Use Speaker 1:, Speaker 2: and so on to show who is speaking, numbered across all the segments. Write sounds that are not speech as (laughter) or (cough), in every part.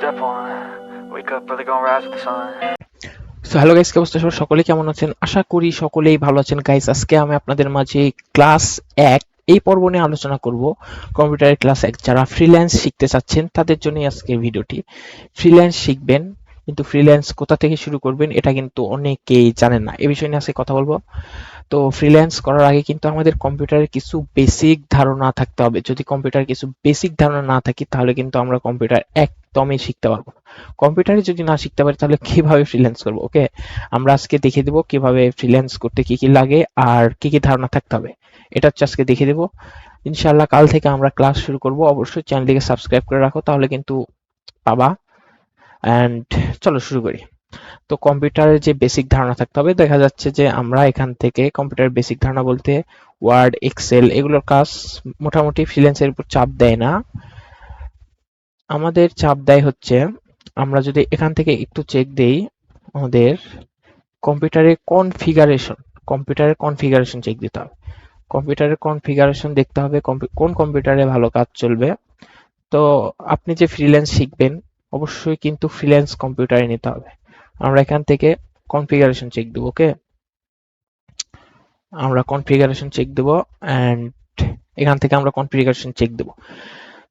Speaker 1: Step one. Wake up, brother, gonna rise with the sun.
Speaker 2: So hello guys কি অবস্থা সবার সকলে কেমন আছেন? আশা করি সকলেই ভালো আছেন। গাইস আজকে আমি আপনাদের মাঝে ক্লাস এক এই পর্ব নিয়ে আলোচনা করব। কম্পিউটারের ক্লাস এক যারা ফ্রিল্যান্স শিখতে চাচ্ছেন তাদের জন্য আজকের ভিডিওটি। ফ্রিল্যান্স শিখবেন কিন্তু ফ্রিল্যান্স কোথা থেকে শুরু করবেন এটা কিন্তু অনেকেই জানেন না। এ বিষয় নিয়ে আজকে কথা বলব। তো ফ্রিল্যান্স করার আগে কিন্তু আমাদের কম্পিউটারের কিছু বেসিক ধারণা থাকতে হবে। যদি কম্পিউটার কিছু বেসিক ধারণা না থাকে, তাহলে কিন্তু আমরা কম্পিউটার একদমই শিখতে পারব না। কম্পিউটারে যদি না শিখতে পারি, তাহলে কীভাবে ফ্রিল্যান্স করব ওকে আমরা আজকে দেখিয়ে দেবো কীভাবে ফ্রিল্যান্স করতে কি কি লাগে আর কি কি ধারণা থাকতে হবে। এটা হচ্ছে আজকে দেখিয়ে দেবো। ইনশাআল্লাহ কাল থেকে আমরা ক্লাস শুরু করব। অবশ্যই চ্যানেলটিকে সাবস্ক্রাইব করে রাখো, তাহলে কিন্তু পাবা। অ্যান্ড চলো শুরু করি। তো কম্পিউটারের যে বেসিক ধারণা থাকতে হবে, দেখা যাচ্ছে যে আমরা এখান থেকে কম্পিউটারের বেসিক ধারণা বলতে ওয়ার্ড এক্সেল এগুলোর কাজ মোটামুটি ফ্রিল্যান্সের উপর চাপ দেয় না। আমাদের চাপ দেয় হচ্ছে, আমরা যদি এখান থেকে একটু চেক দেই আমাদের কম্পিউটারের কনফিগারেশন কম্পিউটারের কনফিগারেশন চেক দিতে হবে। কম্পিউটারের কনফিগারেশন দেখতে হবে কোন কম্পিউটারে ভালো কাজ চলবে। তো আপনি যে ফ্রিল্যান্স শিখবেন, অবশ্যই কিন্তু ফ্রিল্যান্স কম্পিউটারে নিতে হবে। আমরা এখান থেকে কনফিগারেশন চেক দেবো ওকে আমরা কনফিগারেশন চেক দেবো অ্যান্ড এখান থেকে আমরা কনফিগারেশন চেক দেবো।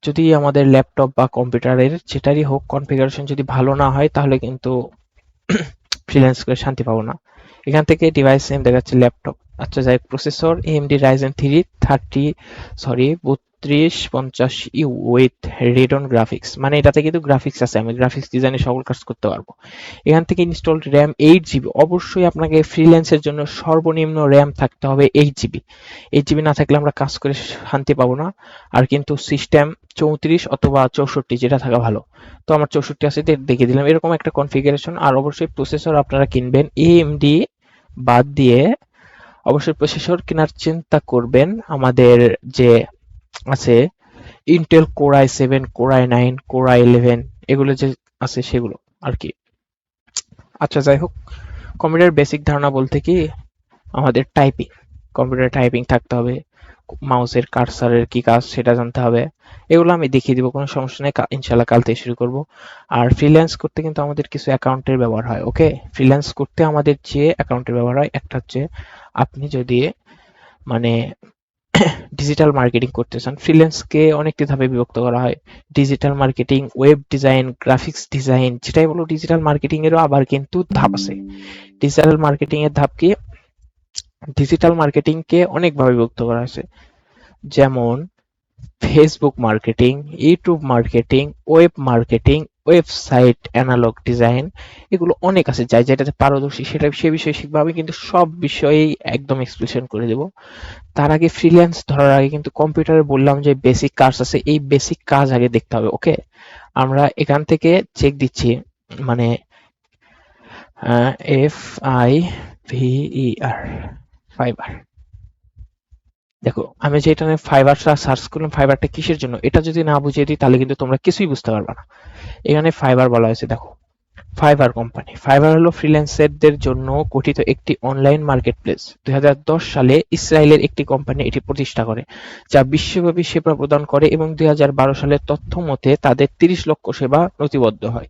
Speaker 2: যদি আমাদের ল্যাপটপ বা কম্পিউটারের যেটারই হোক কনফিগারেশন যদি ভালো না হয়, তাহলে কিন্তু (coughs) ফ্রিল্যান্স করে শান্তি পাবো না। এখান থেকে ডিভাইস নেম দেখাচ্ছে ল্যাপটপ আচ্ছা যাই processor M AMD Ryzen three thirty sorry বত্রিশ পঞ্চাশ ইউ উইথ রেডন গ্রাফিক্স। মানে এটাতে কিন্তু গ্রাফিক্স আছে, আমি গ্রাফিক্স ডিজাইনে সকল কাজ করতে পারব। এখান থেকে ইনস্টল র্যাম এইট জিবি অবশ্যই আপনাকে ফ্রিল্যান্সের জন্য সর্বনিম্ন র্যাম থাকতে হবে এইট জিবি এইট জিবি না থাকলে আমরা কাজ করে শান্তি পাবো না। আর কিন্তু সিস্টেম চৌত্রিশ অথবা চৌষট্টি যেটা থাকা ভালো। তো আমার চৌষট্টি আছে, দে- দেখিয়ে দিলাম। এরকম একটা কনফিগারেশন আর অবশ্যই প্রসেসর আপনারা কিনবেন। এএমডি বাদ দিয়ে অবশ্যই প্রসেসর কেনার চিন্তা করবেন। আমাদের যে আছে Intel core i seven core i nine core i eleven এগুলো যে আছে সেগুলো আর কি। আচ্ছা যাই হোক কম্পিউটার বেসিক ধারণা বলতে কি, আমাদের টাইপিং কম্পিউটার টাইপিং থাকতে হবে মাউসের কার্সারের কি কাজ সেটা জানতে হবে, এগুলো আমি দেখিয়ে দিব, কোনো সমস্যা নেই ইনশাল্লাহ কাল থেকে শুরু করব। আর ফ্রিল্যান্স করতে কিন্তু আমাদের কিছু অ্যাকাউন্টের ব্যবহার হয় ওকে ফ্রিল্যান্স করতে আমাদের যে অ্যাকাউন্টের ব্যবহার হয়, একটা হচ্ছে আপনি যদি মানে ডিজিটাল মার্কেটিং করতে চান ফ্রিল্যান্সকে অনেকটি ধাপে বিভক্ত করা হয়। Digital marketing web design graphics design যেটাই বলো ডিজিটাল মার্কেটিং এরও আবার কিন্তু ধাপ আছে। ডিজিটাল মার্কেটিং এর ধাপ কি ডিজিটাল মার্কেটিং কে অনেকভাবে বিভক্ত করা হয়েছে যেমন Facebook marketing YouTube marketing web marketing website analog design এগুলো অনেক আছে যাই যেটাতে পারদর্শী, সেটা সে বিষয়ে শিখব। আমি কিন্তু সব বিষয়েই একদম এক্সপ্লেশন করে দেব। তার আগে ফ্রিল্যান্স ধরার আগে কিন্তু কম্পিউটারে বললাম যে বেসিক কাজ আছে, এই বেসিক কাজ আগে দেখতে হবে ওকে আমরা এখান থেকে চেক দিচ্ছি মানে F I V R Fiverr দেখো, আমি যে এটা ফাইবারটা সার্চ করলাম ফাইবারটা কিসের জন্য? এটা যদি না বুঝিয়ে দিই, তাহলে কিন্তু তোমরা কিছুই বুঝতে পারবে না। এখানে ফাইবার বলা হয়েছে, দেখো। ফাইবার কোম্পানি ফাইবার হলো ফ্রিল্যান্সারদের জন্য গঠিত একটি অনলাইন মার্কেট প্লেস দুই সালে ইসরায়েলের একটি কোম্পানি এটি প্রতিষ্ঠা করে, যা বিশ্বব্যাপী সেবা প্রদান করে এবং দুই সালের তথ্য মতে তাদের তিরিশ লক্ষ সেবা নথিবদ্ধ হয়।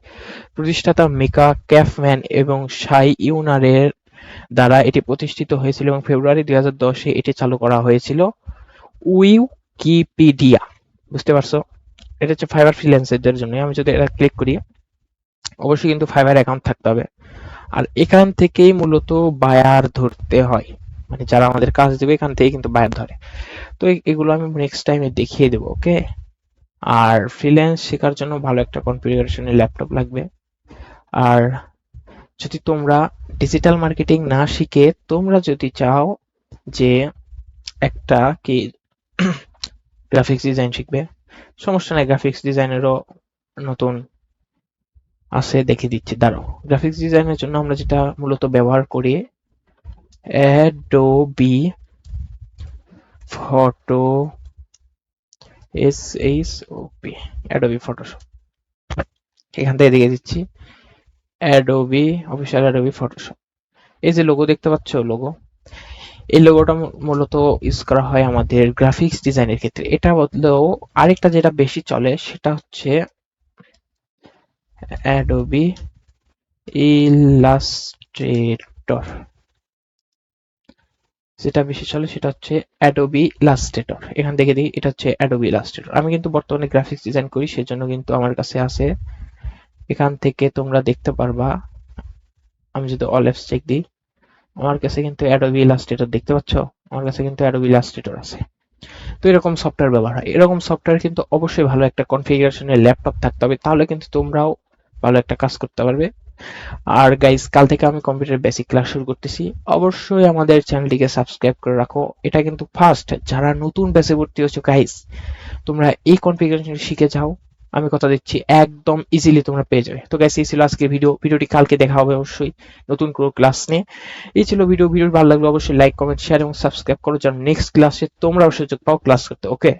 Speaker 2: প্রতিষ্ঠাতা মিকা ক্যাফম্যান এবং সাই ইউনারের দ্বারা এটি প্রতিষ্ঠিত হয়েছিল এবং ফেব্রুয়ারি দুই এটি চালু করা হয়েছিল। উইকিপিডিয়া বুঝতে পারছ? এটা হচ্ছে ফাইবার ফ্রিল্যান্সারদের জন্য। আমি যদি এটা ক্লিক করি, অবশ্যই কিন্তু ফাইবার অ্যাকাউন্ট থাকতে হবে। আর এখান থেকেই মূলত বায়ার ধরতে হয়। মানে যারা আমাদের কাজ দেবে, এখান থেকেই কিন্তু বায়ার ধরে। তো এগুলো আমি নেক্সট টাইমে দেখিয়ে দেবো ওকে আর ফ্রিল্যান্স শেখার জন্য ভালো একটা কনফিগারেশনের ল্যাপটপ লাগবে। আর যদি তোমরা ডিজিটাল মার্কেটিং না শিখে, তোমরা যদি চাও যে একটা কি (coughs) গ্রাফিক্স ডিজাইন শিখবে সমস্যা নাই গ্রাফিক্স ডিজাইনেরও নতুন আছে দেখে দিচ্ছি। দাঁড়াও গ্রাফিক্স ডিজাইনের জন্য আমরা যেটা মূলত ব্যবহার করি Adobe photo S H O P Adobe Photoshop এখান থেকে দেখে দিচ্ছি অ্যাডোবি অফিসিয়াল অ্যাডোবি ফটোশপ এই যে লোগো দেখতে পাচ্ছ লোগো এই লোগোটা মূলত ইউজ করা হয় আমাদের গ্রাফিক্স ডিজাইনের ক্ষেত্রে। এটা বদলেও আরেকটা যেটা বেশি চলে সেটা হচ্ছে অ্যাডোবি ইলাস্ট্রেটর যেটা বেশি চলে সেটা হচ্ছে অ্যাডোবি ইলাস্ট্রেটর এখান থেকে দিই এটা হচ্ছে অ্যাডোবি ইলাস্ট্রেটর আমি কিন্তু বর্তমানে গ্রাফিক্স ডিজাইন করি, সেজন্য কিন্তু আমার কাছে আছে। এখান থেকে তোমরা দেখতে পারবা। আমি যদি অল চেক দিই আমার কাছে কিন্তু অ্যাডোবি ইলাস্ট্রেটর দেখতে পাচ্ছ? আমার কাছে কিন্তু অ্যাডোবি ইলাস্ট্রেটর আছে। তো এরকম সফটওয়্যার ব্যবহার হয়। এরকম সফটওয়্যার কিন্তু অবশ্যই ভালো একটা কনফিগারেশনের ল্যাপটপ থাকতে হবে। তাহলে কিন্তু তোমরাও ভালো একটা কাজ করতে পারবে। আর গাইস কাল থেকে আমি কম্পিউটার বেসিক ক্লাস শুরু করতেছি। অবশ্যই আমাদের চ্যানেলটিকে সাবস্ক্রাইব করে রাখো। এটা কিন্তু ফার্স্ট যারা নতুন বেসে ভর্তি হচ্ছে গাইস তোমরা এই কনফিগারেশন শিখে যাও। আমি কথা দিচ্ছি একদম ইজিলি তোমরা পেয়ে যাবে। তো গাইস এই ছিল আজকের ভিডিও ভিডিওটি কালকে দেখা হবে অবশ্যই নতুন কোনো ক্লাস নিয়ে। এই ছিল ভিডিও ভিডিও ভালো লাগলে অবশ্যই লাইক কমেন্ট শেয়ার এবং সাবস্ক্রাইব করো যেন নেক্সট ক্লাসে তোমরাও সুযোগ পাও ক্লাস করতে ওকে